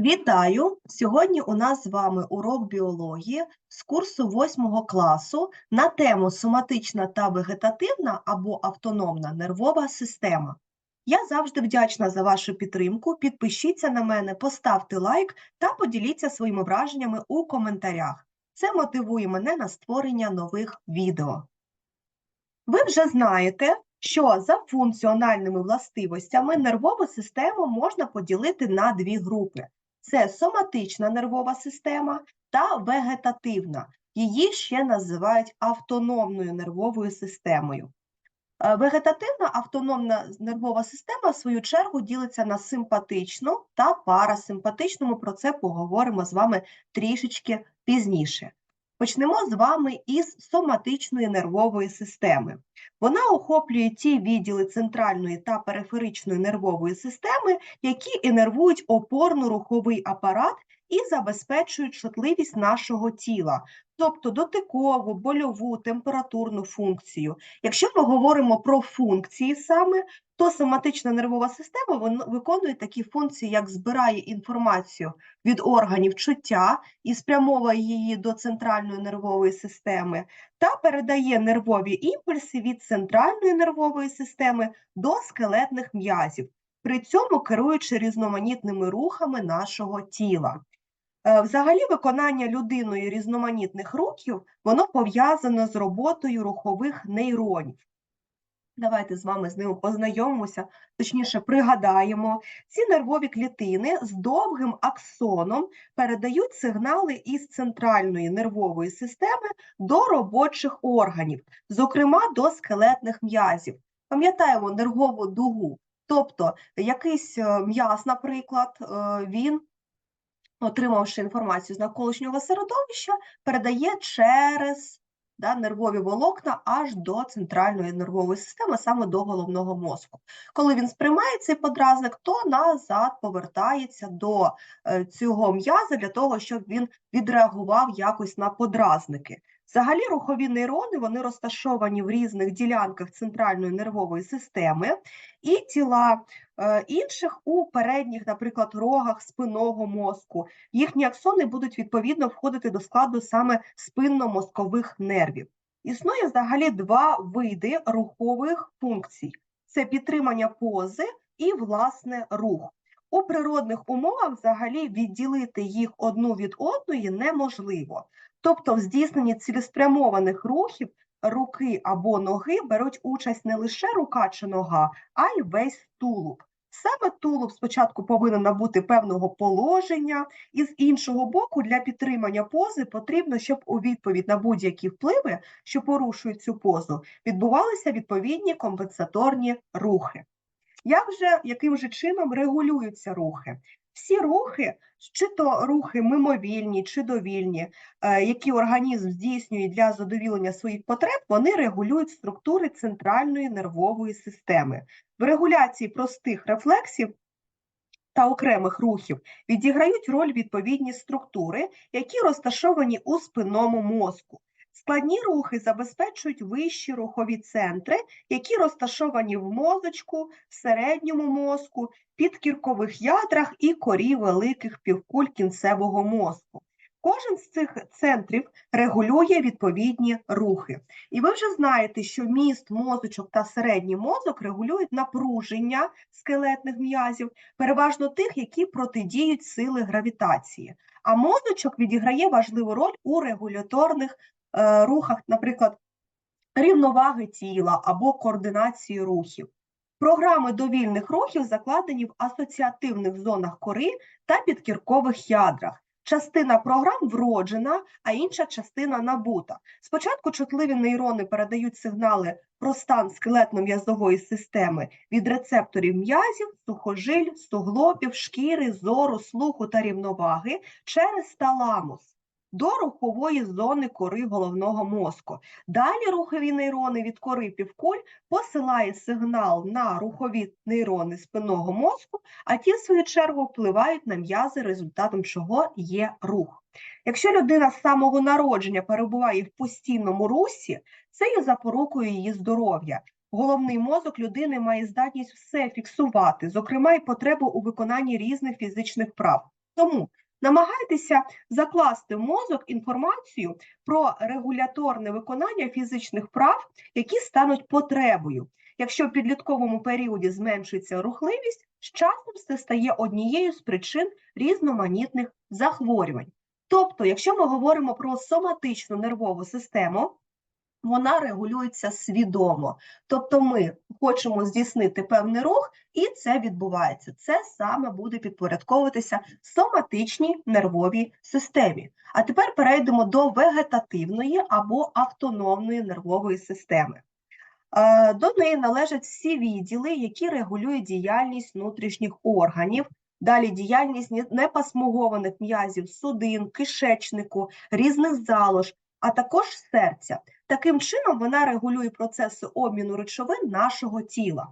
Вітаю! Сьогодні у нас з вами урок біології з курсу 8 класу на тему соматична та вегетативна або автономна нервова система. Я завжди вдячна за вашу підтримку. Підпишіться на мене, поставте лайк та поділіться своїми враженнями у коментарях. Це мотивує мене на створення нових відео. Ви вже знаєте, що за функціональними властивостями нервову систему можна поділити на дві групи. Це соматична нервова система та вегетативна. Її ще називають автономною нервовою системою. Е, Вегетативна автономна нервова система, в свою чергу, ділиться на симпатичну та парасимпатичну. Ми про це поговоримо з вами трішечки пізніше. Почнемо з вами із соматичної нервової системи. Вона охоплює ті відділи центральної та периферичної нервової системи, які інервують опорно-руховий апарат і забезпечують чутливість нашого тіла, тобто дотикову, больову, температурну функцію. Якщо ми говоримо про функції саме, то соматична нервова система виконує такі функції, як збирає інформацію від органів чуття і спрямовує її до центральної нервової системи, та передає нервові імпульси від центральної нервової системи до скелетних м'язів, при цьому керуючи різноманітними рухами нашого тіла. Е, Взагалі, виконання людиною різноманітних рухів воно пов'язано з роботою рухових нейронів. Давайте з вами з ними познайомимося, точніше пригадаємо. Ці нервові клітини з довгим аксоном передають сигнали із центральної нервової системи до робочих органів, зокрема до скелетних м'язів. Пам'ятаємо нервову дугу, тобто якийсь е, м'яз, наприклад, е, він отримавши інформацію з навколишнього середовища, передає через да, нервові волокна аж до центральної нервової системи, саме до головного мозку. Коли він сприймає цей подразник, то назад повертається до е, цього м'яза для того, щоб він відреагував якось на подразники. Взагалі, рухові нейрони вони розташовані в різних ділянках центральної нервової системи, і тіла е, інших у передніх, наприклад, рогах спинного мозку. Їхні аксони будуть відповідно входити до складу саме спинномозкових нервів. Існує взагалі два види рухових функцій: це підтримання пози і власне рух. У природних умовах взагалі відділити їх одну від одної неможливо. Тобто, в здійсненні цілеспрямованих рухів руки або ноги беруть участь не лише рука чи нога, а й весь тулуб. Саме тулуб спочатку повинен набути певного положення, і з іншого боку, для підтримання пози потрібно, щоб у відповідь на будь-які впливи, що порушують цю позу, відбувалися відповідні компенсаторні рухи. Як же, яким же чином регулюються рухи? Всі рухи, чи то рухи мимовільні чи довільні, е, які організм здійснює для задовілення своїх потреб, вони регулюють структури центральної нервової системи. В регуляції простих рефлексів та окремих рухів відіграють роль відповідні структури, які розташовані у спинному мозку. Складні рухи забезпечують вищі рухові центри, які розташовані в мозочку, в середньому мозку, підкіркових ядрах і корі великих півкуль кінцевого мозку. Кожен з цих центрів регулює відповідні рухи. І ви вже знаєте, що міст, мозочок та середній мозок регулюють напруження скелетних м'язів, переважно тих, які протидіють сили гравітації. А мозочок відіграє важливу роль у регуляторних рухах, наприклад, рівноваги тіла або координації рухів. Програми довільних рухів закладені в асоціативних зонах кори та підкіркових ядрах. Частина програм вроджена, а інша частина набута. Спочатку чутливі нейрони передають сигнали про стан скелетно-м'язової системи від рецепторів м'язів, сухожиль, суглобів, шкіри, зору, слуху та рівноваги через таламус до рухової зони кори головного мозку. Далі рухові нейрони від кори півкуль посилає сигнал на рухові нейрони спинного мозку, а ті, в свою чергу, впливають на м'язи, результатом чого є рух. Якщо людина з самого народження перебуває в постійному русі, це є запорукою її здоров'я. Головний мозок людини має здатність все фіксувати, зокрема і потребу у виконанні різних фізичних прав. Тому намагайтеся закласти в мозок інформацію про регуляторне виконання фізичних прав, які стануть потребою. Якщо в підлітковому періоді зменшується рухливість, з часом це стає однією з причин різноманітних захворювань. Тобто, якщо ми говоримо про соматичну нервову систему, вона регулюється свідомо. Тобто ми хочемо здійснити певний рух, і це відбувається. Це саме буде підпорядковуватися соматичній нервовій системі. А тепер перейдемо до вегетативної або автономної нервової системи. Е, До неї належать всі відділи, які регулюють діяльність внутрішніх органів, далі діяльність не- непасмугованих м'язів, судин, кишечнику, різних залож, а також серця. Таким чином, вона регулює процеси обміну речовин нашого тіла.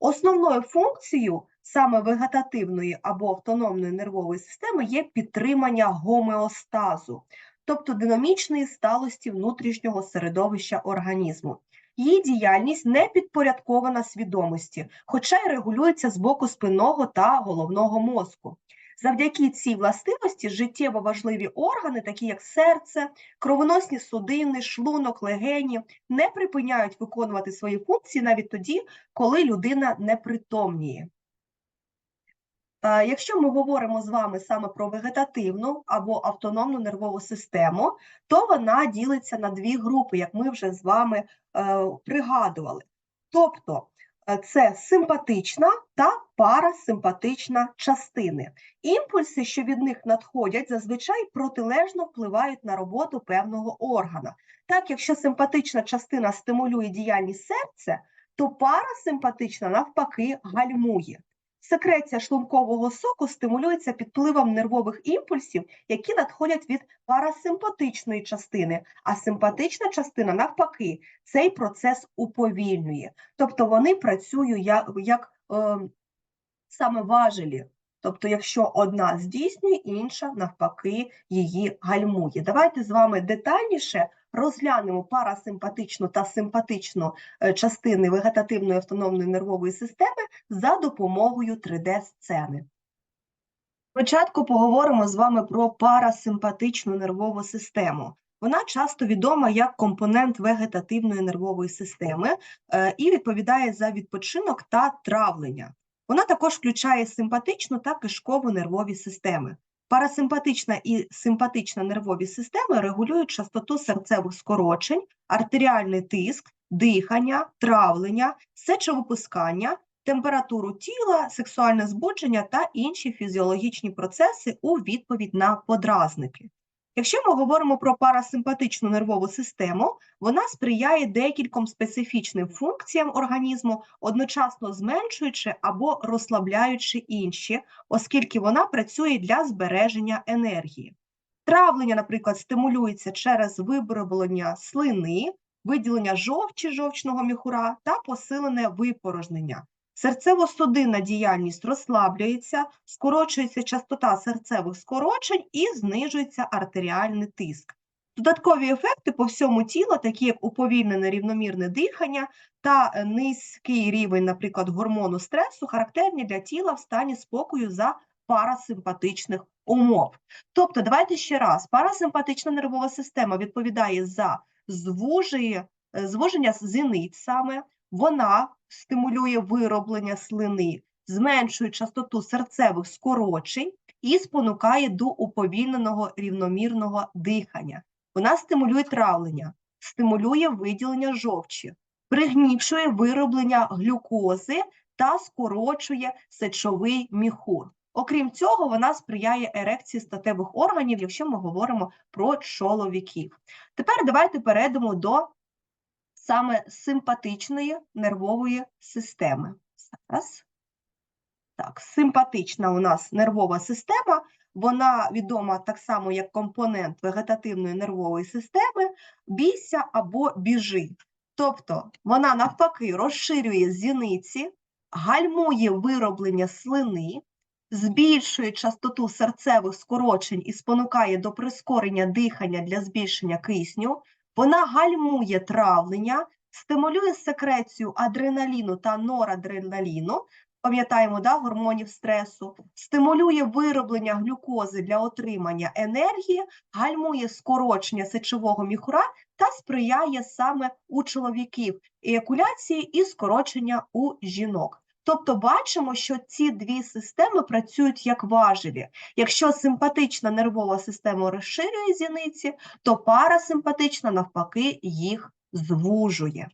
Основною функцією саме вегетативної або автономної нервової системи є підтримання гомеостазу, тобто динамічної сталості внутрішнього середовища організму. Її діяльність не підпорядкована свідомості, хоча й регулюється з боку спинного та головного мозку. Завдяки цій властивості життєво важливі органи, такі як серце, кровоносні судини, шлунок, легені, не припиняють виконувати свої функції навіть тоді, коли людина не притомніє. Е, Якщо ми говоримо з вами саме про вегетативну або автономну нервову систему, то вона ділиться на дві групи, як ми вже з вами е, пригадували. Тобто це симпатична та парасимпатична частини. Імпульси, що від них надходять, зазвичай протилежно впливають на роботу певного органа. Так, якщо симпатична частина стимулює діяльність серця, то парасимпатична навпаки гальмує. Секреція шлункового соку стимулюється під впливом нервових імпульсів, які надходять від парасимпатичної частини, а симпатична частина, навпаки, цей процес уповільнює. Тобто вони працюють як, як е, саме важелі. Тобто, якщо одна здійснює, інша навпаки її гальмує. Давайте з вами детальніше розглянемо парасимпатичну та симпатичну е, частини вегетативної автономної нервової системи за допомогою 3D-сцени. Спочатку поговоримо з вами про парасимпатичну нервову систему. Вона часто відома як компонент вегетативної нервової системи е, і відповідає за відпочинок та травлення. Вона також включає симпатичну та кишкову нервові системи. Парасимпатична і симпатична нервові системи регулюють частоту серцевих скорочень, артеріальний тиск, дихання, травлення, сечовипускання, температуру тіла, сексуальне збудження та інші фізіологічні процеси у відповідь на подразники. Якщо ми говоримо про парасимпатичну нервову систему, вона сприяє декільком специфічним функціям організму, одночасно зменшуючи або розслабляючи інші, оскільки вона працює для збереження енергії. Травлення, наприклад, стимулюється через вироблення слини, виділення жовчі жовчного міхура та посилене випорожнення. Серцево-судинна діяльність розслаблюється, скорочується частота серцевих скорочень і знижується артеріальний тиск. Додаткові ефекти по всьому тілу, такі як уповільнене рівномірне дихання та низький рівень, наприклад, гормону стресу, характерні для тіла в стані спокою за парасимпатичних умов. Тобто, давайте ще раз: парасимпатична нервова система відповідає за звуження зіниць саме, вона стимулює вироблення слини, зменшує частоту серцевих скорочень і спонукає до уповільненого рівномірного дихання. Вона стимулює травлення, стимулює виділення жовчі, пригнічує вироблення глюкози та скорочує сечовий міхур. Окрім цього, вона сприяє ерекції статевих органів, якщо ми говоримо про чоловіків. Тепер давайте перейдемо до саме симпатичної нервової системи. Зараз. Так, симпатична у нас нервова система, вона відома так само як компонент вегетативної нервової системи, бійся або біжи. Тобто вона навпаки розширює зіниці, гальмує вироблення слини, збільшує частоту серцевих скорочень і спонукає до прискорення дихання для збільшення кисню, вона гальмує травлення, стимулює секрецію адреналіну та норадреналіну пам'ятаємо, да, гормонів стресу, стимулює вироблення глюкози для отримання енергії, гальмує скорочення сечового міхура та сприяє саме у чоловіків еякуляції і скорочення у жінок. Тобто бачимо, що ці дві системи працюють як важелі. Якщо симпатична нервова система розширює зіниці, то парасимпатична навпаки їх звужує.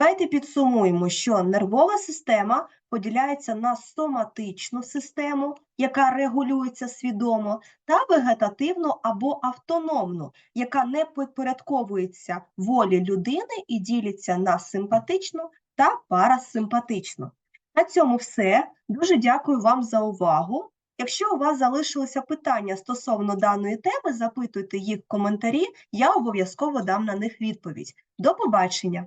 Давайте підсумуємо, що нервова система поділяється на соматичну систему, яка регулюється свідомо, та вегетативну або автономну, яка не підпорядковується волі людини і ділиться на симпатичну та парасимпатичну. На цьому все. Дуже дякую вам за увагу. Якщо у вас залишилися питання стосовно даної теми, запитуйте їх в коментарі, я обов'язково дам на них відповідь. До побачення!